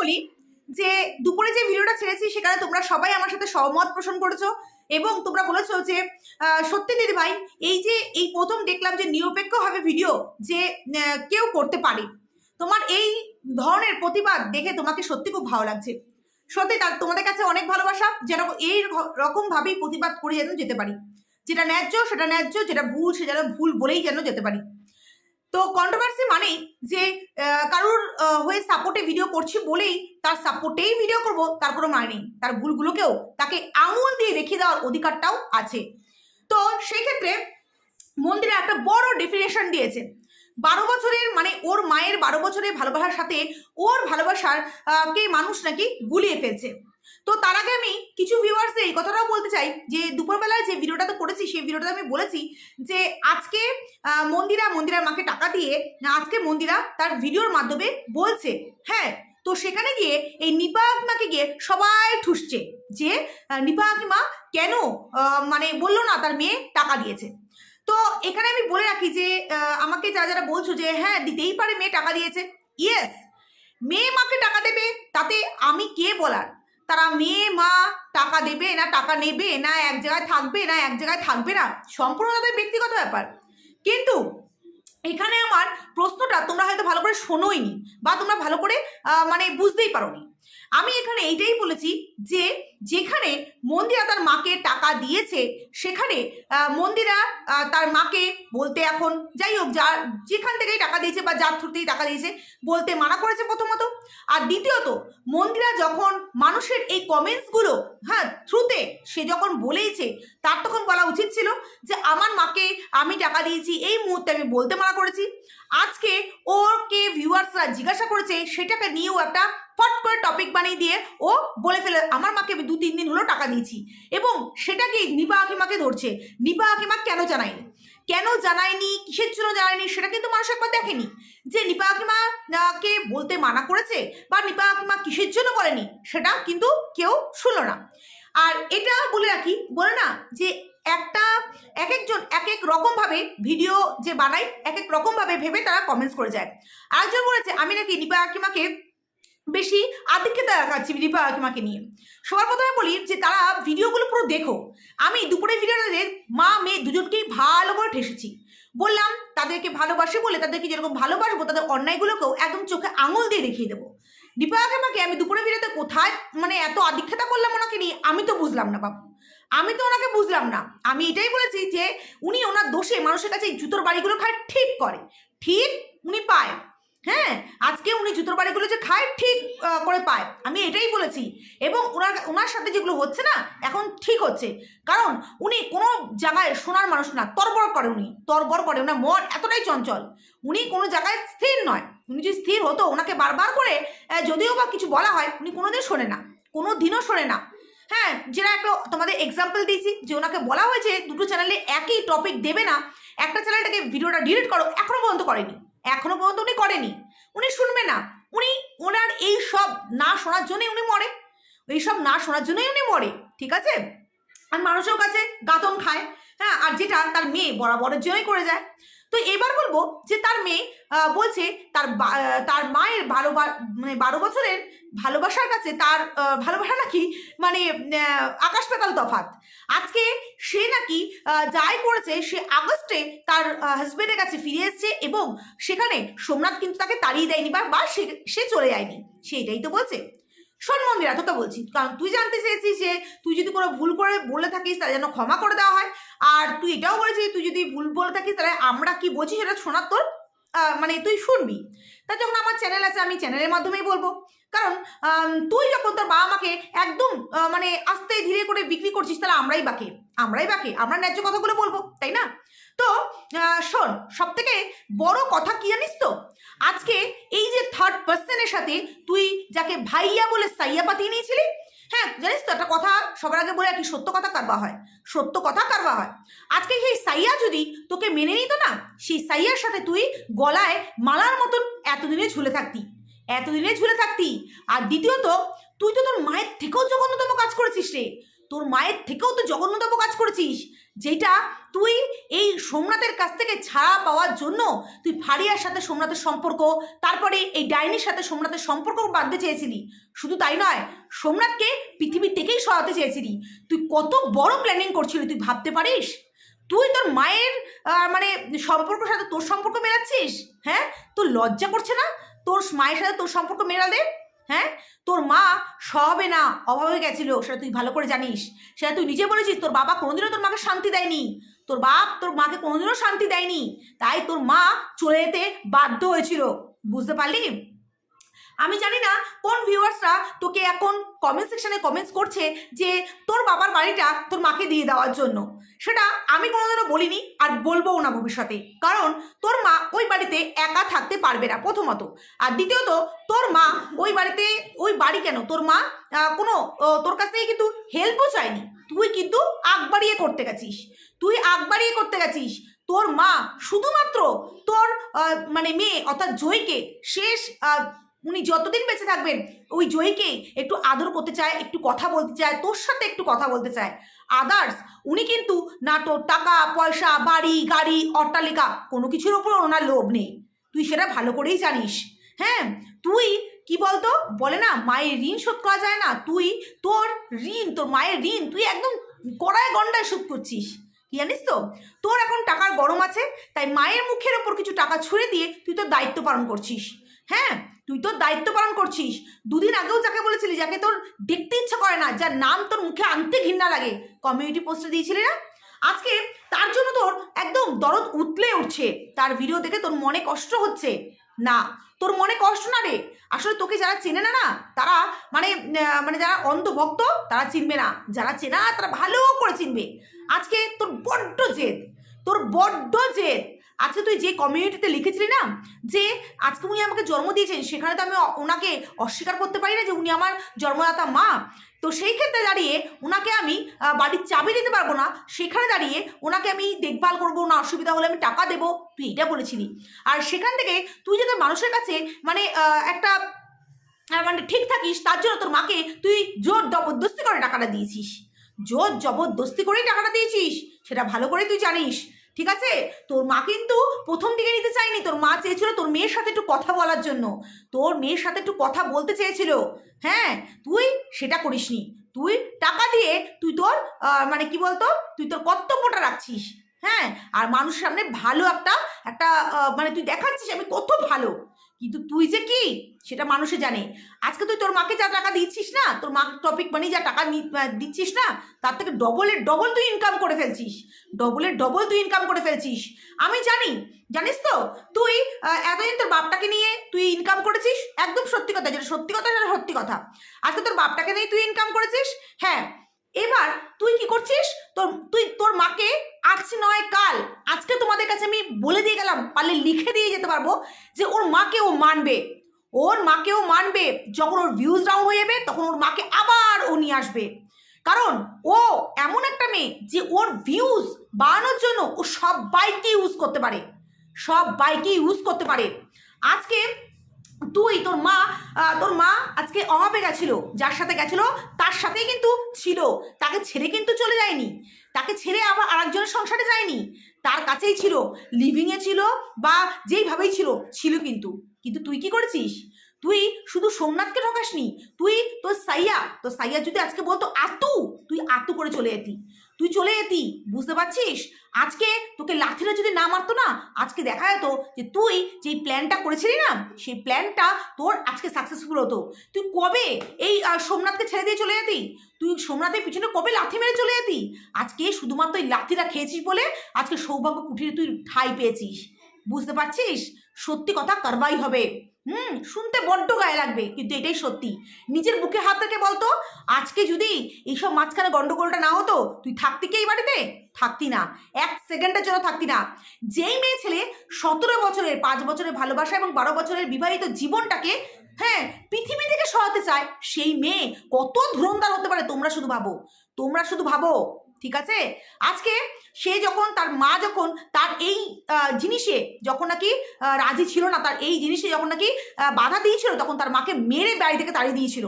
বলি যে দুপুরে যে ভিডিওটা ছেড়েছি, সেখানে তোমরা সবাই আমার সাথে সহমত পোষণ করেছ এবং তোমরা বলেছ যে সত্যি দিদি ভাই, এই যে এই প্রথম দেখলাম যে নিরপেক্ষভাবে ভিডিও যে কেউ করতে পারে। তোমার এই ধরনের প্রতিবাদ দেখে তোমাকে সত্যি খুব ভালো লাগছে। সত্যি তার, তোমাদের কাছে অনেক ভালোবাসা, যেন এই রকম ভাবেই প্রতিবাদ করে যেন যেতে পারি। যেটা ন্যায্য, সেটা ন্যায্য, যেটা ভুল, সে যেন ভুল বলেই যেন যেতে পারি। তো কন্ট্রোভার্সি মানেই যে কারোর হয়ে সাপোর্টে ভিডিও করছি বলেই তার সাপোর্টেই ভিডিও করব, তার কোনো মানে নেই। তার ভুলগুলোকেও তাকে আঙুল দিয়ে দেখিয়ে দেওয়ার অধিকারটাও আছে। তো সেই ক্ষেত্রে মন্দিরে একটা বড় ডেফিনেশন দিয়েছে। বারো বছরের মানে ওর মায়ের বারো বছরের ভালোবাসার সাথে ওর ভালোবাসার কে মানুষ নাকি গুলিয়ে ফেলছে। তো তার আগে আমি কিছু ভিউয়ার্সে এই কথাটাও বলতে চাই যে দুপুরবেলায় যে ভিডিওটাতে করেছি, সেই ভিডিওটা আমি বলেছি যে আজকে মন্দিরা মন্দিরার মাকে টাকা দিয়ে আজকে মন্দিরা তার ভিডিওর মাধ্যমে বলছে। হ্যাঁ তো সেখানে গিয়ে এই নিপা আকিমাকে গিয়ে সবাই ঠুসছে যে নিপা আকিমা কেন মানে বলল না তার মেয়ে টাকা দিয়েছে। তো এখানে আমি বলে রাখি যে আমাকে যারা যারা বলছো যে হ্যাঁ দিতেই পারে মেয়ে টাকা দিয়েছে। ইয়েস মেয়ে মাকে টাকা দেবে, তাতে আমি কে বলার? তারা মেয়ে, মা, টাকা দেবে না, টাকা নেবে না, এক জায়গায় থাকবে না, এক জায়গায় থাকবে না। সম্পূর্ণ তাদের ব্যক্তিগত ব্যাপার। কিন্তু এখানে আমার প্রশ্নটা তোমরা হয়তো ভালো করে শোনোইনি বা তোমরা ভালো করে মানে বুঝতেই পারোনি। আমি এখানে এইটাই বলেছি যে যেখানে মন্দিরা তার মাকে টাকা দিয়েছে, সেখানে মন্দিরা তার মাকে বলতে এখন, যাই হোক, যার যেখান থেকেই টাকা দিয়েছে বা যার থ্রুতেই টাকা দিয়েছে, বলতে মানা করেছে প্রথমত। আর দ্বিতীয়ত, মন্দিরা যখন মানুষের এই কমেন্টসগুলো হ্যাঁ থ্রুতে সে যখন বলেইছে, তার তখন বলা উচিত ছিল যে আমার মাকে আমি টাকা দিয়েছি, এই মুহূর্তে আমি বলতে মানা করেছি। আজকে ওকে ভিউয়ার্সরা জিজ্ঞাসা করেছে, সেটাকে নিয়েও একটা ফট করে টপিক বানিয়ে দিয়ে ও বলে ফেলে, আমার মাকে দু তিন দিন হলো টাকা দিয়েছি। এবং সেটাকে নিপা আকিমাকে ধরছে? নিপা আকিমা কেন জানায়নি? কেন জানায়নি? কিসের জন্য জানায়নি? সেটা কিন্তু মানুষ একবার দেখেনি। যে নিপা আকিমা কে বলতে মানা করেছে বা নিপা আকিমা কিসের জন্য বলেনি, সেটা কিন্তু কেউ শুনলো না। আর এটা বলে রাখি, বলে না যে একটা এক একজন এক এক রকমভাবে ভিডিও যে বানায় এক এক রকমভাবে ভেবে তারা কমেন্টস করে যায়। আরেকজন বলেছে, আমি নাকি নিপা আকিমাকে বেশি আধিক্যতা দেখাচ্ছি নিপা আকিমাকে নিয়ে। সবার প্রথমে বলি যে তারা ভিডিওগুলো পুরো দেখো। আমি দুপুরে ভিডিওটাতে মা, মেয়ে দুজনকেই ভালো করে ঠেসেছি। বললাম, তাদেরকে ভালোবাসি বলে তাদেরকে যেরকম ভালোবাসবো, তাদের অন্যায়গুলোকেও একদম চোখে আঙুল দিয়ে দেখিয়ে দেবো। দীপা আকিমাকে আমি দুপুরে ভিডিওতে কোথায় মানে এত আধিক্যতা করলাম ওনাকে নিয়ে, আমি তো বুঝলাম না বাবু। আমি তো ওনাকে বুঝলাম না। আমি এটাই বলেছি যে উনি ওনার দোষে মানুষের কাছে এই জুতোর বাড়িগুলো খায় ঠিক করে। ঠিক উনি পায়। হ্যাঁ আজকে উনি জুতোর বাড়িগুলো যে খায়, ঠিক করে পায়। আমি এটাই বলেছি। এবং ওনার ওনার সাথে যেগুলো হচ্ছে না, এখন ঠিক হচ্ছে। কারণ উনি কোনো জায়গায় শোনার মানুষ না, তরবর করে উনি, তরবর করে ওনার মন এতটাই চঞ্চল। উনি কোনো জায়গায় স্থির নয়। উনি যদি স্থির হতো, ওনাকে বারবার করে যদিও বা কিছু বলা হয়, উনি কোনোদিন শোনে না, কোনো দিনও শোনে না। হ্যাঁ যেটা একটা তোমাদের এক্সাম্পল দিয়েছি, যে ওনাকে বলা হয়েছে দুটো চ্যানেলে একই টপিক দেবে না। একটা চ্যানেলটাকে ভিডিওটা ডিলিট করো এখনও পর্যন্ত করেনি। এখনও পর্যন্ত উনি করেনি। উনি শুনবে না। উনি, ওনার এই সব না শোনার জন্যই উনি মরে। এই সব না শোনার জন্যই উনি মরে, ঠিক আছে? আর মানুষের কাছে গাতন খায় হ্যাঁ? আর যেটা তার মেয়ে বরাবরের জন্যই করে যায়। তো এবার বলব যে তার মেয়ে বলছে তার তার মায়ের বারো মানে বারো বছরের ভালোবাসার কাছে তার ভালোবাসা নাকি মানে আকাশ পেতাল তফাত আজকে সে নাকি যাই করেছে, সে আগস্টে তার হাজবেন্ডের কাছে ফিরে এসেছে এবং সেখানে সোমনাথ কিন্তু তাকে তাড়িয়ে দেয়নি বা সে চলে যায়নি। সেটাই তো বলছে। শোন মন্দিরা তোকে বলছি। কারণ তুই জানতে চেয়েছিস যে তুই যদি কোনো ভুল করে বলে থাকিস, তাহলে যেন ক্ষমা করে দেওয়া হয়। আর তুই এটাও বলেছিস তুই যদি ভুল বলে থাকিস, তাহলে আমরা কি বলছি সেটা শোনার তোর মানে তুই শুনবি। তা যখন আমার চ্যানেল আছে, আমি চ্যানেলের মাধ্যমেই বলব। কারণ তুই যখন তোর বাবা মাকে একদম মানে আস্তে ধীরে করে বিক্রি করছিস, তাহলে আমরাই বাকি আমরাই বাকি, আমরা ন্যায্য কথাগুলো বলব, তাই না? তো শোন সব থেকে বড় কথা কি জানিস তো? আজকে এই যে থার্ড পার্সনের সাথে তুই যাকে ভাইয়া বলে সাইয়া পাতিয়ে নিয়েছিলি হ্যাঁ জানিস তো, একটা কথা সবার আগে বলে আর কি সত্য কথা কারবা হয়? সত্য কথা কারবা হয়? আজকে সেই সাইয়া যদি তোকে মেনে নিত না, সেই সাইয়ার সাথে তুই গলায় মালার মতন এতদিনে ঝুলে থাকতি, এতদিনে ঝুলে থাকতি। আর দ্বিতীয়ত, তুই তো তোর মায়ের থেকেও জঘন্যতম কাজ করেছিস রে। তোর মায়ের থেকেও তো জঘন্যতম কাজ করেছিস। যেটা তুই এই সোমনাথের কাছ থেকে ছাড়া পাওয়ার জন্য তুই ফারিয়ার সাথে সোমনাথের সম্পর্ক, তারপরে এই ডাইনির সাথে সোমনাথের সম্পর্ক বাঁধতে চেয়েছিলি। শুধু তাই নয়, সোমনাথকে পৃথিবী থেকেই সরাতে চেয়েছিলি। তুই কত বড় প্ল্যানিং করছিলি তুই ভাবতে পারিস? তুই তোর মায়ের মানে সম্পর্কের সাথে তোর সম্পর্ক মেলাচ্ছিস? হ্যাঁ? তোর লজ্জা করছে না? তোর মায়ের সাথে তোর সম্পর্ক মেলালে? হ্যাঁ? তোর মা সবে না অভাবে গেছিল, সেটা তুই ভালো করে জানিস। সেটা তুই নিজে বলেছিস, তোর বাবা কোনোদিনও তোর মাকে শান্তি দেয়নি। তোর বাপ তোর মাকে কোনোদিনও শান্তি দেয়নি। তাই তোর মা চলে যেতে বাধ্য হয়েছিল। বুঝতে পারলি? আমি জানি না কোন ভিউয়ার্সরা তোকে এখন কমেন্ট সেকশনে কমেন্টস করছে যে তোর বাবার বাড়িটা তোর মাকে দিয়ে দেওয়ার জন্য। সেটা আমি কোনোদিনও বলিনি আর বলবোও না ভবিষ্যতে। কারণ তোর মা ওই বাড়িতে একা থাকতে পারবে না প্রথমত। আর দ্বিতীয়ত, তোর মা ওই বাড়িতে, ওই বাড়ি কেন? তোর মা কোনো তোর কাছ থেকে কিন্তু হেল্পও চায়নি। তুই কিন্তু আগ বাড়িয়ে করতে গেছিস। তুই আগ বাড়িয়ে করতে গেছিস। তোর মা শুধুমাত্র তোর মানে মেয়ে অর্থাৎ জয়কে শেষ উনি যতদিন বেঁচে থাকবেন, ওই জয়ীকে একটু আদর করতে চায়, একটু কথা বলতে চায়, তোর সাথে একটু কথা বলতে চায়। আদার্স উনি কিন্তু না তোর টাকা, পয়সা, বাড়ি, গাড়ি, অট্টালিকা, কোনো কিছুর ওপর ওনার লোভ নেই। তুই সেটা ভালো করেই জানিস। হ্যাঁ তুই কি বলতো? বলে না, মায়ের ঋণ শোধ করা যায় না। তুই তোর ঋণ, তোর মায়ের ঋণ, তুই একদম কড়ায় গন্ডায় শোধ করছিস। কি জানিস তো? তোর এখন টাকার গরম আছে, তাই মায়ের মুখের ওপর কিছু টাকা ছুঁড়ে দিয়ে তুই তোর দায়িত্ব পালন করছিস। হ্যাঁ তুই তোর দায়িত্ব পালন করছিস। দুদিন আগেও যাকে বলেছিলি, যাকে তোর দেখতে ইচ্ছা করে না, যার নাম তোর মুখে আনতে ঘৃণা লাগে। কমিউনিটি পোস্টে দিয়েছিলি না? আজকে তার জন্য তোর একদম দরদ উতলে উঠছে। তার ভিডিও দেখে তোর মনে কষ্ট হচ্ছে। না, তোর মনে কষ্ট না রে। আসলে তোকে যারা চেনে না না, তারা মানে মানে যারা অন্ধভক্ত, তারা চিনবে না। যারা চেনা, তারা ভালো করে চিনবে। আজকে তোর বড্ড জেদ। তোর বড্ড জেদ। আজকে তুই যে কমিউনিটিতে লিখেছিলি না, যে আজকে উনি আমাকে জন্ম দিয়েছেন, সেখানে তো আমি ওনাকে অস্বীকার করতে পারি না যে উনি আমার জন্মদাতা মা। তো সেই ক্ষেত্রে দাঁড়িয়ে ওনাকে আমি বাড়ির চাবি দিতে পারব না, সেখানে দাঁড়িয়ে ওনাকে আমি দেখভাল করব, না অসুবিধা হলে আমি টাকা দেবো, তুই এটা বলেছিলি। আর সেখান থেকে তুই যাতে মানুষের কাছে মানে একটা মানে ঠিক থাকিস, তার জন্য তোর মাকে তুই জোর জবরদস্তি করে টাকাটা দিয়েছিস। জোর জবরদস্তি করেই টাকাটা দিয়েছিস, সেটা ভালো করে তুই জানিস। ঠিক আছে? তোর মা কিন্তু প্রথম দিকে নিতে চায়নি। তোর মা চেয়েছিল তোর মেয়ের সাথে একটু কথা বলার জন্য। তোর মেয়ের সাথে একটু কথা বলতে চেয়েছিল। হ্যাঁ? তুই সেটা করিসনি। তুই টাকা দিয়ে তুই তোর মানে কি বলতো? তুই তোর কর্তব্যটা রাখছিস। হ্যাঁ? আর মানুষের সামনে ভালো একটা একটা মানে তুই দেখাচ্ছিস আমি কত ভালো। কিন্তু তুই যে কি? সেটা মানুষে জানে। আজকে তুই তোর মাকে যা টাকা দিচ্ছিস না, তোর মা টপিক মানে যা টাকা দিচ্ছিস না, তার থেকে ডবলের ডবল তুই ইনকাম করে ফেলছিস। ডবলের ডবল তুই ইনকাম করে ফেলছিস। আমি জানি, জানিস তো? তুই এতদিন তোর বাপটাকে নিয়ে তুই ইনকাম করেছিস? একদম সত্যি কথা, যেটা সত্যি কথা সেটা সত্যি কথা। আজকে তোর বাপটাকে নিয়ে তুই ইনকাম করেছিস? হ্যাঁ এবার তুই কি করছিস? তোর, তুই, তোর মাকে আজ নয়, কাল, আজকে তোমাদের কাছে আমি বলে দিয়ে গেলাম, পারলে লিখে দিয়ে যেতে পারব, যে ওর মাকে ও মানবে। ওর মাকেও মানবে, যখন ওর ভিউজ ডাউন হয়ে যাবে, তখন ওর মাকে আবার ও নিয়ে আসবে। কারণ ও এমন একটা মেয়ে যে ওর ভিউজ বাড়ানোর জন্য ও সব বাইকে ইউজ করতে পারে। সব বাইকে ইউজ করতে পারে। আজকে তুই, তোর মা তোর মা আজকে অভাবে গেছিল, যার সাথে গেছিল, তার সাথেই কিন্তু ছিল। তাকে ছেড়ে কিন্তু চলে যায়নি। তাকে ছেড়ে আবার আরেকজনের সংসারে যায়নি। তার কাছেই ছিল লিভিংয়ে ছিল বা যেইভাবেই ছিল ছিল কিন্তু। কিন্তু তুই কি করেছিস? তুই শুধু সোমনাথকে ঠকাসনি। তুই তোর সাইয়া তোর সাইয়া যদি আজকে বলতো, আতু! তুই আতু করে চলে যেতি। তুই চলে যেতি, বুঝতে পারছিস? আজকে তোকে লাঠিটা যদি না মারতো না, আজকে দেখা যেত যে তুই যেই প্ল্যানটা করেছিলি না, সেই প্ল্যানটা তোর আজকে সাকসেসফুল হতো। তুই কবে এই সোমনাথকে ছেড়ে দিয়ে চলে যেতি? তুই সোমনাথের পিছনে কবে লাথি মেরে চলে যেতি? আজকে শুধুমাত্র এই লাথিটা খেয়েছিস বলে আজকে সৌভাগ্য কুঠিরে তুই ঠাই পেয়েছিস। বুঝতে পারছিস? সত্যি কথা কারবাই হবে। হুম, শুনতে বড্ড গায়ে লাগবে, কিন্তু এটাই সত্যি। নিজের বুকে হাত রেখে বলতো, আজকে যদি এইসব মাঝখানে গন্ডগোলটা না হতো, তুই থাকতি কি এই বাড়িতে? থাকতি না। এক সেকেন্ডের জন্য থাকতি না। যেই মেয়ে ছেলে সতেরো বছরের, পাঁচ বছরের ভালোবাসা এবং বারো বছরের বিবাহিত জীবনটাকে হ্যাঁ পৃথিবী থেকে সরাতে চায়, সেই মেয়ে কত ধুরন্ধার হতে পারে তোমরা শুধু ভাবো। তোমরা শুধু ভাবো, ঠিক আছে? আজকে সে যখন, তার মা যখন, তার এই জিনিসে যখন নাকি রাজি ছিল না, তার এই জিনিসে যখন নাকি বাধা দিয়েছিল, তখন তার মাকে মেরে বাড়ি থেকে তাড়িয়ে দিয়েছিল।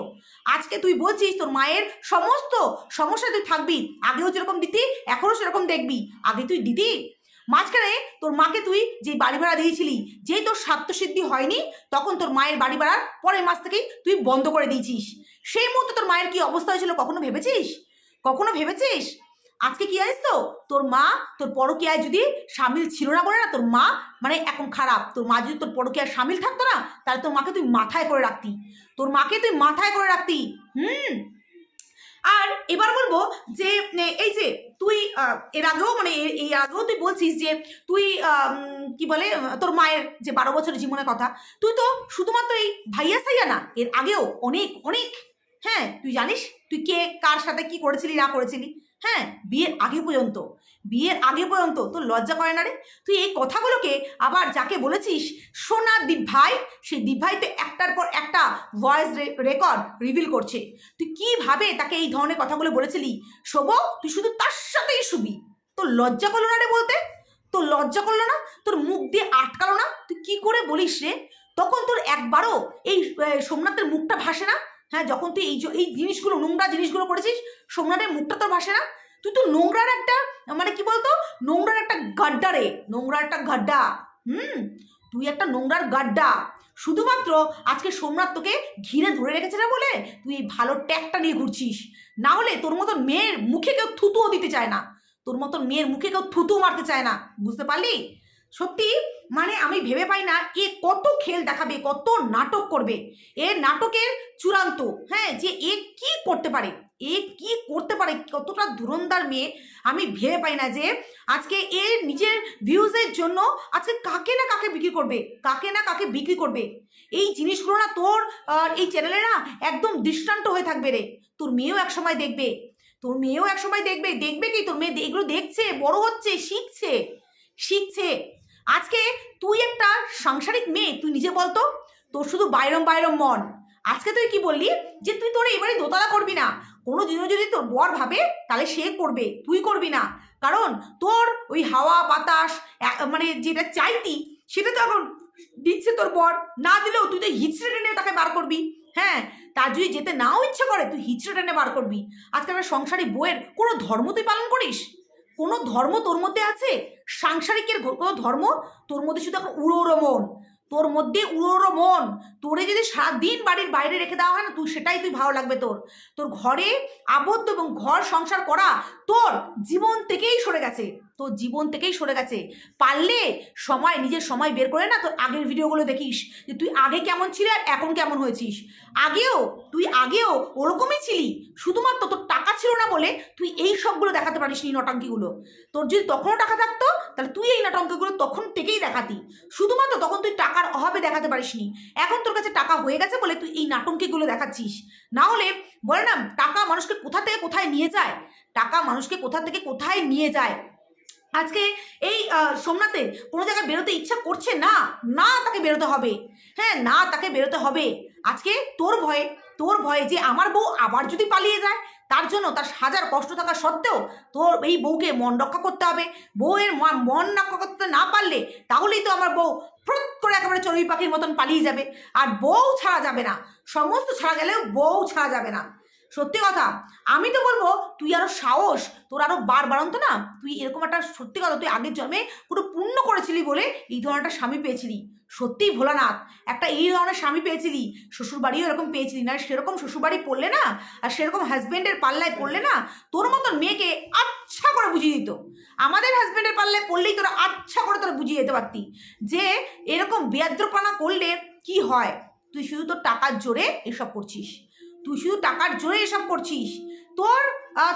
আজকে তুই বলছিস তোর মায়ের সমস্ত সমস্যা তুই থাকবি, আগেও যেরকম দিতি, এখনও সেরকম দেখবি। আগে তুই দিতি। মাঝখানে তোর মাকে তুই যে বাড়ি ভাড়া দিয়েছিলি যেই তোর স্বার্থসিদ্ধি হয়নি, তখন তোর মায়ের বাড়ি ভাড়ার পরের মাস থেকেই তুই বন্ধ করে দিয়েছিস। সেই মুহূর্তে তোর মায়ের কি অবস্থা হয়েছিল কখনো ভেবেছিস? কখনো ভেবেছিস? আজকে কি জানিস তো? তোর মা, তোর পরকীয়ায় যদি সামিল ছিল না বলে না, তোর মা মানে এখন খারাপ। তোর মা যদি তোর পরকীয়ায় সামিল থাকতো না, তাহলে তোর মাকে তুই মাথায় করে রাখতি। তোর মাকে তুই মাথায় করে রাখতি। হুম? আর এবার বলব যে এই যে তুই এর আগেও মানে এই আগেও তুই বলছিস যে, তুই কি বলে তোর মায়ের যে বারো বছরের জীবনের কথা, তুই তো শুধুমাত্র এই ভাইয়া সাইয়া না, এর আগেও অনেক অনেক। হ্যাঁ তুই জানিস, তুই কে, কার সাথে কি করেছিলি, না করেছিলি? হ্যাঁ বিয়ের আগে পর্যন্ত। বিয়ের আগে পর্যন্ত তোর লজ্জা করে না রে? তুই এই কথাগুলোকে আবার যাকে বলেছিস, সোনা দীপ ভাই সেই দীপ ভাই তো একটার পর একটা ভয়েস রেকর্ড রিভিল করছে। তুই কীভাবে তাকে এই ধরনের কথাগুলো বলেছিলি? শোবো, তুই শুধু তার সাথেই শুবি। তোর লজ্জা করল না রে বলতে? তোর লজ্জা করল না? তোর মুখ দিয়ে আটকালো না? তুই কি করে বলিস রে? তখন তোর একবারও এই সোমনাথের মুখটা ভাসে না? হ্যাঁ যখন তুই এই এই জিনিসগুলো, নোংরা জিনিসগুলো করেছিস, সোমনাথের মুখটা তোর ভাসে না? তুই তো নোংরার একটা মানে কি বলতো? নোংরার একটা গাড্ডা রে, নোংরার একটা গাড্ডা, হুম? তুই একটা নোংরার গাড্ডা। শুধুমাত্র আজকে সোমনাথ তোকে ঘিরে ধরে রেখেছে না বলে তুই এই ভালো ট্যাগটা নিয়ে ঘুরছিস? না হলে তোর মতো মেয়ের মুখে কেউ থুতুও দিতে চায় না। তোর মতো মেয়ের মুখে কেউ থুতু মারতে চায় না। বুঝতে পারলি? সত্যি মানে আমি ভেবে পাই না এ কত খেল দেখাবে, কত নাটক করবে। এ নাটকের চূড়ান্ত হ্যাঁ যে এ কি করতে পারে, এ কি করতে পারে, কতটা ধুরন্দার মেয়ে, আমি ভেবে পাই না যে আজকে এ নিজের ভিউজের জন্য আজকে কাকে না কাকে বিক্রি করবে, কাকে না কাকে বিক্রি করবে। এই জিনিসগুলো না তোর এই চ্যানেলে না একদম দৃষ্টান্ত হয়ে থাকবে রে। তোর মেয়েও এক সময় দেখবে, তোর মেয়েও এক সময় দেখবে দেখবে কি তোর মেয়ে এগুলো দেখছে, বড় হচ্ছে, শিখছে শিখছে। আজকে তুই একটা সাংসারিক মেয়ে, তুই নিজে বলতো তোর শুধু বাইরম বাইরম মন। আজকে তুই কি বললি? যে তুই তোর এবারে দোতলা করবি না। কোনো দিনও যদি তোর বর ভাবে, তাহলে সে করবে, তুই করবি না। কারণ তোর ওই হাওয়া, বাতাস মানে যেটা চাইতি, সেটা তো এখন দিচ্ছে তোর বর। না দিলেও তুই তো হিচড়ে টেনে তাকে বার করবি। হ্যাঁ তার যদি যেতে নাও ইচ্ছে করে, তুই হিচড়ে টেনে বার করবি। আজকে আমরা সংসারী বইয়ের কোনো ধর্ম তুই পালন করিস? কোনো ধর্ম তোর মধ্যে আছে? সাংসারিকের কোনো ধর্ম? তোর মধ্যে শুধু এখন উড়ো উড়ো মন। তোর মধ্যে উড়ো উড়ো মন। তোরে যদি সারাদিন বাড়ির বাইরে রেখে দেওয়া হয় না, তুই সেটাই তুই ভালো লাগবে তোর। তোর ঘরে আবদ্ধ এবং ঘর সংসার করা তোর জীবন থেকেই সরে গেছে। তোর জীবন থেকেই সরে গেছে। পারলে সময়, নিজের সময় বের করে না তোর আগের ভিডিওগুলো দেখিস যে তুই আগে কেমন ছিলি আর এখন কেমন হয়েছিস। আগেও, তুই আগেও ওরকমই ছিলি। শুধুমাত্র তোর টাকা ছিল না বলে তুই এই সবগুলো দেখাতে পারিস নি নটাঙ্কিগুলো। তোর যদি তখনও টাকা থাকতো, তাহলে তুই এই নটাঙ্কিগুলো তখন থেকেই দেখাতি। শুধুমাত্র তখন তুই টাকার অভাবে দেখাতে পারিসনি এখন তোর কাছে টাকা হয়ে গেছে বলে তুই এই নাটঙ্কিগুলো দেখাচ্ছিস। না হলে, বলে না, টাকা মানুষকে কোথা থেকে কোথায় নিয়ে যায়? টাকা মানুষকে কোথা থেকে কোথায় নিয়ে যায়? আজকে এই আহ, সোমনাথের কোনো জায়গায় বেরোতে ইচ্ছা করছে না? না তাকে বেরোতে হবে। হ্যাঁ না তাকে বেরোতে হবে। আজকে তোর ভয়ে তোর ভয়ে যে আমার বউ আবার যদি পালিয়ে যায় তার জন্য তার হাজার কষ্ট থাকা সত্ত্বেও তোর এই বউকে মন রক্ষা করতে হবে। বউয়ের মন রক্ষা করতে না পারলে তাহলেই তো আমার বউ ফ্রুত করে একেবারে চড়ুই পাখির মতন পালিয়ে যাবে। আর বউ ছাড়া যাবে না। সমস্ত ছাড়া গেলেও বউ ছাড়া যাবে না। সত্যি কথা? আমি তো বলব, তুই আরও সাহস, তোর আরও বার বাড়ন্ত না? তুই এরকম একটা সত্যি কথা, তুই আগের জন্মে পুরো পূর্ণ করেছিলি বলে এই ধরনের একটা স্বামী পেয়েছিলি। সত্যিই ভোলানাথ, একটা এই ধরনের স্বামী পেয়েছিলি শ্বশুর বাড়িও এরকম পেয়েছিলি না? সেরকম শ্বশুর বাড়ি পড়লে না? আর সেরকম হাজব্যান্ডের পাল্লায় পড়লে না? তোর মতন মেয়েকে আচ্ছা করে বুঝিয়ে দিত। আমাদের হাজব্যান্ডের পাল্লায় পড়লেই তোরা আচ্ছা করে তোরা বুঝিয়ে যেতে পারতি। যে এরকম বেয়াদ্রপানা করলে কি হয়? তুই শুধু তোর টাকার জোরে এসব করছিস। তুই শুধু টাকার জোরে এসব করছিস? তোর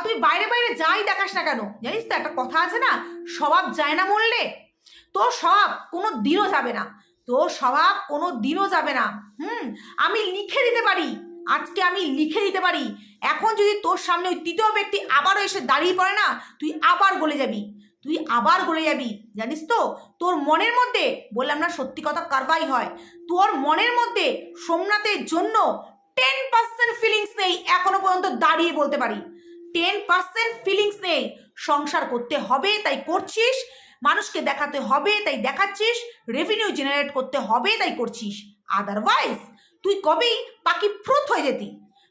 তুই বাইরে বাইরে যাই দেখাস না কেন? জানিস তো একটা কথা আছে না? স্বভাব যায় না মরলে। তোর স্বভাব কোনো দিনও যাবে না। তোর স্বভাব কোনো দিনও যাবে না। হুম? আমি লিখে দিতে পারি। আজকে আমি লিখে দিতে পারি। এখন যদি তোর সামনে ওই তৃতীয় ব্যক্তি আবারও এসে দাঁড়িয়ে পড়ে না, তুই আবার গলে যাবি। তুই আবার গলে যাবি। জানিস তো? তোর মনের মধ্যে, বললাম না সত্যি কথা কারবাই হয়। তোর মনের মধ্যে সোমনাথের জন্য টেন পার্সেন্ট ফিলিংস নেই, এখনও পর্যন্ত দাঁড়িয়ে বলতে পারি। টেন পার্সেন্ট ফিলিংস নেই। সংসার করতে হবে, তাই করছিস। মানুষকে দেখাতে হবে, তাই দেখাচ্ছিস। রেভিনিউ জেনারেট করতে হবে, তাই করছিস। আদারওয়াইজ তুই কবেই পাখি ফ্রুত হয়ে যেতি।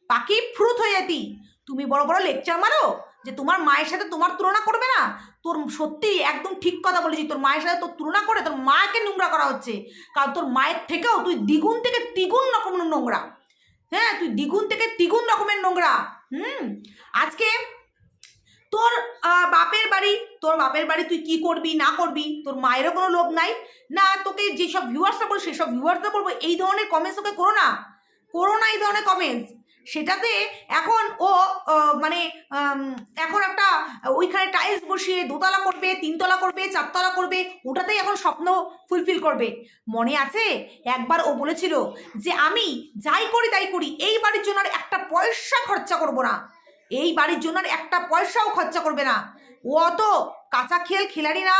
পাখি ফ্রুত হয়ে যেতি। তুমি বড় বড় লেকচার মারো যে তোমার মায়ের সাথে তোমার তুলনা করবে না। তোর সত্যি একদম ঠিক কথা বলেছি, তোর মায়ের সাথে তোর তুলনা করে তোর মাকে নোংরা করা হচ্ছে। কারণ তোর মায়ের থেকেও তুই দ্বিগুণ থেকে তিগুণ রকম নোংরা। হ্যাঁ তুই দ্বিগুণ থেকে তিগুণ রকমের নোংরা। হুম? আজকে তোর বাপের বাড়ি, তোর বাপের বাড়ি তুই কি করবি, না করবি, তোর মায়েরও কোনো লোভ নাই। না, তোকে যেসব ভিউয়ার্সরা করব সেসব ভিউয়ার্সরা করব এই ধরনের কমেন্টস তোকে করো না। করো না এই ধরনের কমেন্টস সেটাতে এখন ও মানে এখন একটা ওইখানে টাইলস বসিয়ে দোতলা করবে, তিনতলা করবে, চারতলা করবে, ওটাতেই এখন স্বপ্ন ফুলফিল করবে। মনে আছে? একবার ও বলেছিল যে, আমি যাই করি তাই করি, এই বাড়ির জন্য আর একটা পয়সা খরচা করব না। এই বাড়ির জন্য আর একটা পয়সাও খরচা করবে না। ও অত কাঁচা খেল খেলারি না।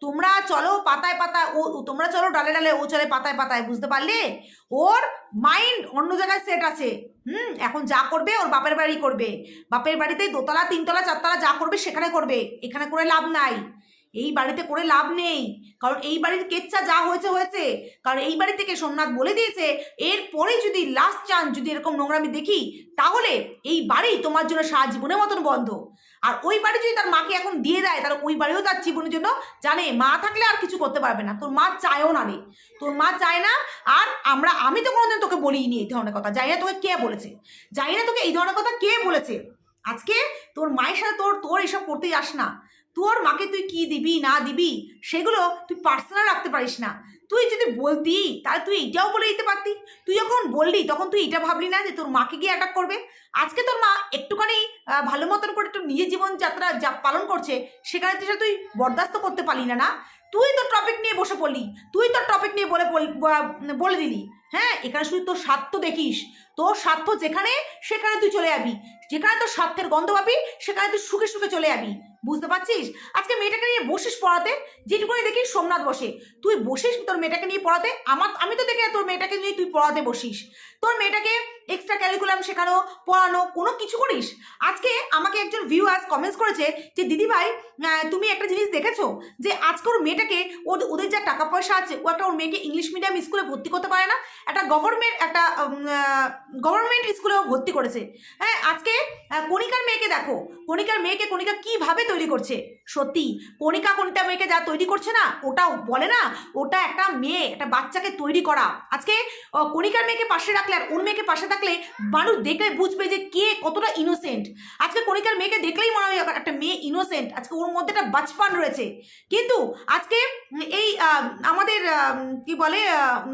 তোমরা চলো পাতায় পাতায়, ও, তোমরা চলো ডালে ডালে, ও চলে পাতায় পাতায়, বুঝতে পারলে? ওর মাইন্ড অন্য জায়গায় সেট আছে। হুম, এখন যা করবে ওর বাপের বাড়ি করবে। বাপের বাড়িতে দোতলা, তিনতলা, চারতলা যা করবে সেখানে করবে। এখানে করে লাভ নাই। এই বাড়িতে করে লাভ নেই। কারণ এই বাড়ির কেচ্ছা যা হয়েছে হয়েছে। কারণ এই বাড়ি থেকে সোমনাথ বলে দিয়েছে এরপরে যদি লাস্ট চান্স যদি এরকম নোংরামি দেখি, তাহলে এই বাড়ি তোমার জন্য সারা জীবনের মতন বন্ধ। আর ওই বাড়ি যদি তার মাকে এখন দিয়ে দেয়, তাহলে ওই বাড়িও তার জীবনের জন্য জানে, মা থাকলে আর কিছু করতে পারবে না। তোর মা চায়ও না রে। তোর মা চায় না, আর আমরা, আমি তো কোনোদিন তোকে বলিনি এই ধরনের কথা। জানি না তোকে কে বলেছে। জানি না তোকে এই ধরনের কথা কে বলেছে। আজকে তোর মায়ের সাথে তোর তোর এসব করতে যাস না। তোর মাকে তুই কি দিবি, না দিবি, সেগুলো তুই পার্সোনাল রাখতে পারিস না। তুই যদি বলতি, তাহলে তুই এইটাও বলে দিতে পারতি। তুই যখন বললি, তখন তুই এটা ভাবলি না যে তোর মাকে গিয়ে অ্যাটাক করবে। আজকে তোর মা একটুখানি ভালো মতন করে একটু নিজের জীবনযাত্রা যা পালন করছে, সেখানে সেটা তুই বরদাস্ত করতে পারলি না না? তুই তোর টপিক নিয়ে বসে পড়লি, তুই তোর টপিক নিয়ে বলে বলে দিলি। হ্যাঁ এখানে শুধু তোর স্বার্থ দেখিস। তোর স্বার্থ যেখানে সেখানে তুই চলে যাবি। যেখানে তোর স্বার্থের গন্ধ পাবি সেখানে তুই সুখে সুখে চলে যাবি। বুঝতে পারছিস? আজকে মেয়েটাকে নিয়ে বসিস পড়াতে যেটুকুনি দেখিস সোমনাথ বসে। তুই বসিস তোর মেয়েটাকে নিয়ে পড়াতে? আমার আমি তো দেখি তোর মেয়েটাকে নিয়ে তুই পড়াতে বসিস। তোর মেয়েটাকে এক্সট্রা ক্যারিকুলাম শেখানো পড়ানো কোনো কিছু করিস? আজকে আমাকে একজন ভিউয়ার্স কমেন্টস করেছে যে দিদি ভাই আহ, তুমি একটা জিনিস দেখেছ? যে আজকে ওর মেয়েটাকে ওর- ওদের যা টাকা পয়সা আছে ও একটা ওর মেয়েকে ইংলিশ মিডিয়াম স্কুলে ভর্তি করতে পারে না? একটা গভর্নমেন্ট একটা গভর্নমেন্ট স্কুলেও ভর্তি করেছে। হ্যাঁ আজকে কণিকার মেয়েকে দেখো। কণিকার মেয়েকে কণিকা কীভাবে তৈরি করছে? সত্যি, কণিকা কণিকা মেয়েকে যা তৈরি করছে না ওটা বলে না, ওটা একটা মেয়ে, একটা বাচ্চাকে তৈরি করা। আজকে কণিকার মেয়েকে পাশে রাখলে আর ওর মেয়েকে পাশে থাকলে মানুষ দেখলে বুঝবে যে কে কতটা ইনোসেন্ট আজকে কণিকার মেয়েকে দেখলেই মনে হয় একটা মেয়ে ইনোসেন্ট আজকে ওর মধ্যে একটা বাচপান রয়েছে। কিন্তু, আজকে এই আমাদের কি বলে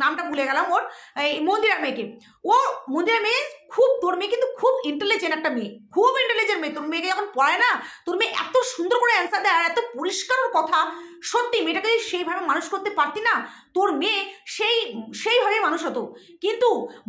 নামটা ভুলে গেলাম ওর, এই মন্দিরার মেয়েকে। ও মন্দিরার মেয়ে খুব, তোর মেয়ে কিন্তু খুব ইন্টেলিজেন্ট একটা মেয়ে। খুব ইন্টেলিজেন্ট মেয়ে। তোর মেয়েকে যখন পড়ায় না, তোর মেয়ে এত সুন্দর করে অ্যান্সার দেয় আর এত পরিষ্কার কথা। সত্যি, মেয়েটাকে যদি সেইভাবে মানুষ করতে পারতি না, তোর মেয়ে সেই, সেইভাবে মানুষ হতো। কিন্তু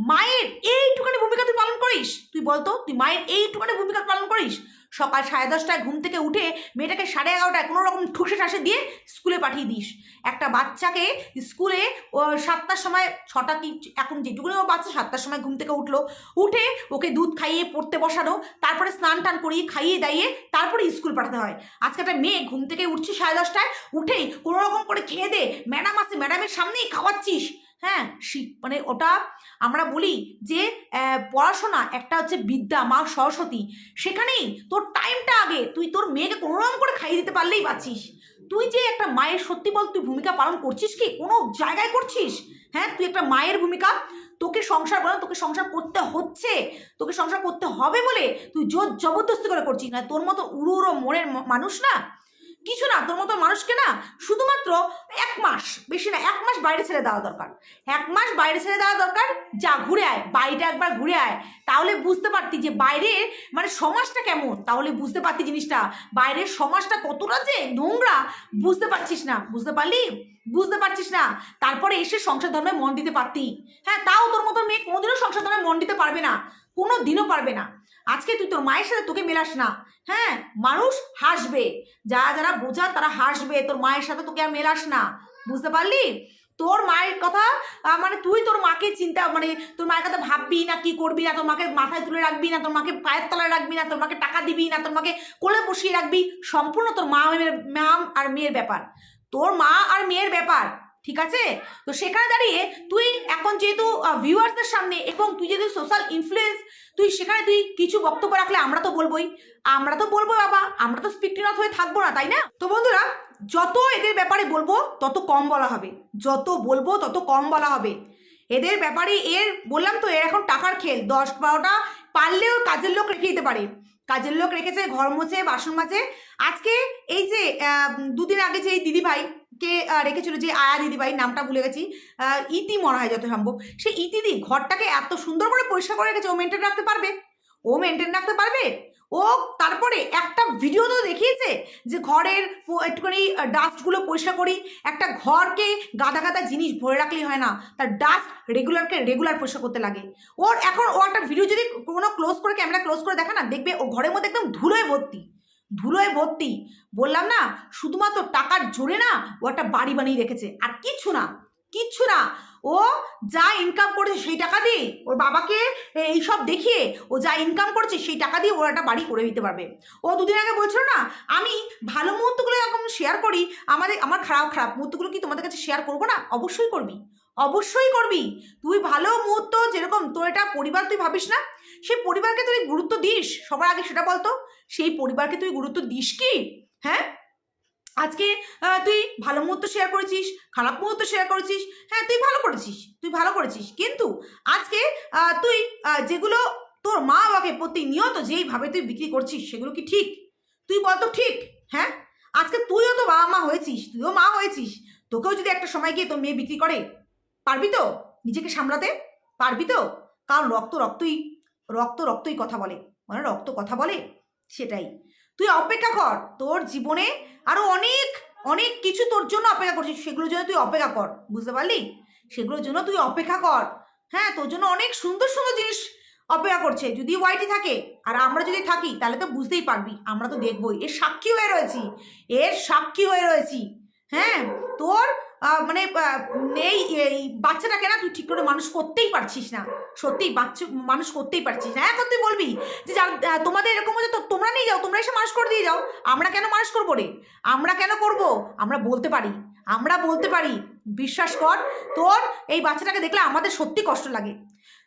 মায়ের এইটুখানি ভূমিকা তুই পালন করিস? তুই বলতো, তুই মায়ের এইটুখানি ভূমিকা পালন করিস? সকাল সাড়ে দশটায় ঘুম থেকে উঠে মেয়েটাকে সাড়ে এগারোটায় কোনো রকম ঠুসে ঠাসে দিয়ে স্কুলে পাঠিয়ে দিস। একটা বাচ্চাকে স্কুলে, ও সাতটার সময় ছটা কি এখন যেটুকুনি ও বাচ্চা সাতটার সময় ঘুম থেকে উঠল, উঠে ওকে দুধ খাইয়ে পড়তে বসানো, তারপরে স্নান টান করিয়ে খাইয়ে দাইয়ে তারপরে স্কুল পাঠাতে হয়। আজকে একটা মেয়ে ঘুম থেকে উঠছে সাড়ে দশটায়, উঠেই কোনো রকম করে খেয়ে দে, ম্যাডাম আছে, ম্যাডামের সামনেই খাওয়াচ্ছিস। হ্যাঁ শিখ মানে ওটা আমরা বলি যে পড়াশোনা একটা হচ্ছে বিদ্যা, মা সরস্বতী। সেখানেই তোর টাইমটা আগে। তুই তোর মেয়েকে কোনো রকম করে খাইয়ে দিতে পারলেই পাচ্ছিস তুই যে একটা মায়ের সত্যি বল তুই ভূমিকা পালন করছিস কি? কোনো জায়গায় করছিস? হ্যাঁ তুই একটা মায়ের ভূমিকা। তোকে সংসার বলো, তোকে সংসার করতে হচ্ছে। তোকে সংসার করতে হবে বলে তুই জোর জবরদস্তি করে করছিস। না তোর মতো উড়ো উড়ো মনের মানুষ না? কিছু না, তোর মতো মানুষকে না শুধুমাত্র এক মাস, বেশি না, এক মাস বাইরে ছেড়ে দেওয়া দরকার। এক মাস বাইরে ছেড়ে দেওয়া দরকার, যা ঘুরে আয়, বাড়িটা একবার ঘুরে আয়। তাহলে বুঝতে পারতি যে বাইরের মানে সমাজটা কেমন। তাহলে বুঝতে পারতি জিনিসটা, বাইরের সমাজটা কতটা যে নোংরা, বুঝতে পারছিস না। বুঝতে পারলি? বুঝতে পারছিস না। তারপরে এসে সংসার ধর্মে মন দিতে পারতি। হ্যাঁ তাও তোর মতো মেয়ে কোনোদিনও সংসার ধর্মে মন দিতে পারবে না। কোনো দিনও পারবে না। আজকে তুই তোর মায়ের সাথে তোকে মেলাস না। হ্যাঁ মানুষ হাসবে। যারা যারা বোঝা তারা হাসবে। তোর মায়ের সাথে তোকে আর মেলাস না। বুঝতে পারলি? তোর মায়ের কথা মানে তুই তোর মাকে চিন্তা মানে তোর মায়ের কথা ভাববি না, কি করবি না, তোর মাকে মাথায় তুলে রাখবি না, তোর মাকে পায়ের তলায় রাখবি না, তোর মাকে টাকা দিবি না, তোর মাকে কোলে বসিয়ে রাখবি। সম্পূর্ণ তোর মা মেয়ের মাম আর মেয়ের ব্যাপার। তোর মা আর মেয়ের ব্যাপার। ঠিক আছে? তো সেখানে দাঁড়িয়ে তুই এখন যেহেতু ভিউয়ার্সদের সামনে এবং তুই যেহেতু সোশ্যাল ইনফ্লুয়েন্স তুই সেখানে তুই কিছু বক্তব্য রাখলে আমরা তো বলবোই। আমরা তো বলব বাবা, আমরা তো স্পিকটিনথ হয়ে থাকব না, তাই না? তো বন্ধুরা, যত এদের ব্যাপারে বলব, তত কম বলা হবে। যত বলব, তত কম বলা হবে। এদের ব্যাপারে এর, বললাম তো, এর এখন টাকার খেল। দশ বারোটা পারলেও কাজের লোক রেখে দিতে পারে। কাজের লোক রেখেছে, ঘর মোছে, বাসন মাজে। আজকে এই যে দুদিন আগে যে এই দিদিভাই কে রেখেছিল যে আয়া দিদিভাই নামটা ভুলে গেছি। ইতি মনে হয় যত সম্ভব সেই ইতিদি ঘরটাকে এত সুন্দর করে পরিষ্কার করে রেখেছে, ও মেনটেন রাখতে পারবে? ও মেনটেন রাখতে পারবে? ও তারপরে একটা ভিডিও তো দেখিয়েছে যে ঘরের একটুখানি ডাস্টগুলো পরিষ্কার করি। একটা ঘরকে গাদা গাদা জিনিস ভরে রাখলেই হয় না। তার ডাস্ট রেগুলারকে রেগুলার পরিষ্কার করতে লাগে। ওর এখন ও একটা ভিডিও যদি কোনো ক্লোজ করে ক্যামেরা ক্লোজ করে দেখা না, দেখবে ও ঘরের মধ্যে একদম ধুলোয় ভর্তি। ধুলোয় ভর্তি। বললাম না, শুধুমাত্র টাকার জোরে না, ও একটা বাড়ি বানিয়ে রেখেছে। আর কিচ্ছু না কিচ্ছু না। ও যা ইনকাম করেছে সেই টাকা দিয়ে ওর বাবাকে এইসব দেখিয়ে ও যা ইনকাম করছে সেই টাকা দিয়ে ওর একটা বাড়ি করে দিতে পারবে। ও দুদিন আগে বলছিল না, আমি ভালো মুহূর্তগুলো এরকম শেয়ার করি, আমাদের, আমার খারাপ খারাপ মুহূর্তগুলো কি তোমাদের কাছে শেয়ার করব না? অবশ্যই করবি। অবশ্যই করবি। তুই ভালো মুহূর্ত যেরকম তোর এটা পরিবার, তুই ভাবিস না? সেই পরিবারকে তুই গুরুত্ব দিস। সবার আগে সেটা বলতো। সেই পরিবারকে তুই গুরুত্ব দিস কি? হ্যাঁ? আজকে তুই ভালো মুহূর্ত শেয়ার করেছিস, খারাপ মুহূর্ত শেয়ার করেছিস হ্যাঁ তুই ভালো করেছিস, তুই ভালো করেছিস। কিন্তু আজকে তুই যেগুলো তোর মা বাবাকে প্রতিনিয়ত যেইভাবে তুই বিক্রি করছিস, সেগুলো কি ঠিক? তুই বলতো ঠিক হ্যাঁ? আজকে তুইও তো বাবা মা হয়েছিস, তুইও মা হয়েছিস, তোকেও যদি একটা সময় গিয়ে তোর মেয়ে বিক্রি করে, পারবি তো নিজেকে সামলাতে? পারবি তো? কারণ রক্ত রক্তই রক্ত রক্তই কথা বলে। মানে রক্ত কথা বলে। সেটাই। তুই অপেক্ষা কর, তোর জীবনে আরও অনেক অনেক কিছু তোর জন্য অপেক্ষা করছিস সেগুলোর জন্য তুই অপেক্ষা কর, বুঝতে পারলি? সেগুলোর জন্য তুই অপেক্ষা কর। হ্যাঁ তোর জন্য অনেক সুন্দর সুন্দর জিনিস অপেক্ষা করছে, যদি ওয়াইটি থাকে, আর আমরা যদি থাকি, তাহলে তো বুঝতেই পারবি, আমরা তো দেখবই। এর সাক্ষী হয়ে রয়েছি, এর সাক্ষী হয়ে রয়েছি। হ্যাঁ তোর মানে এই এই বাচ্চাটাকে না তুই ঠিক করে মানুষ করতেই পারছিস না। সত্যি বাচ্চা, মানুষ করতেই পারছিস না। এখন তুই বলবি যে যার- তোমাদের এরকম হচ্ছে তোমরা নিয়ে যাও, তোমরা এসে মানুষ করে দিয়ে যাও। আমরা কেন মানুষ করব রে? আমরা কেন করব? আমরা বলতে পারি। আমরা বলতে পারি। বিশ্বাস কর, তোর এই বাচ্চাটাকে দেখলে আমাদের সত্যি কষ্ট লাগে।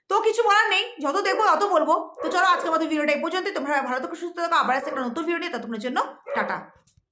তো কিছু বলার নেই, যত দেখব তত বলব। তো চলো আজকে আমাদের ভিডিওটা এই পর্যন্ত তোমরা ভালো থাকো, সুস্থ থাকো। আবার একটা নতুন ভিডিও নিয়ে। ততক্ষণের জন্য টাটা।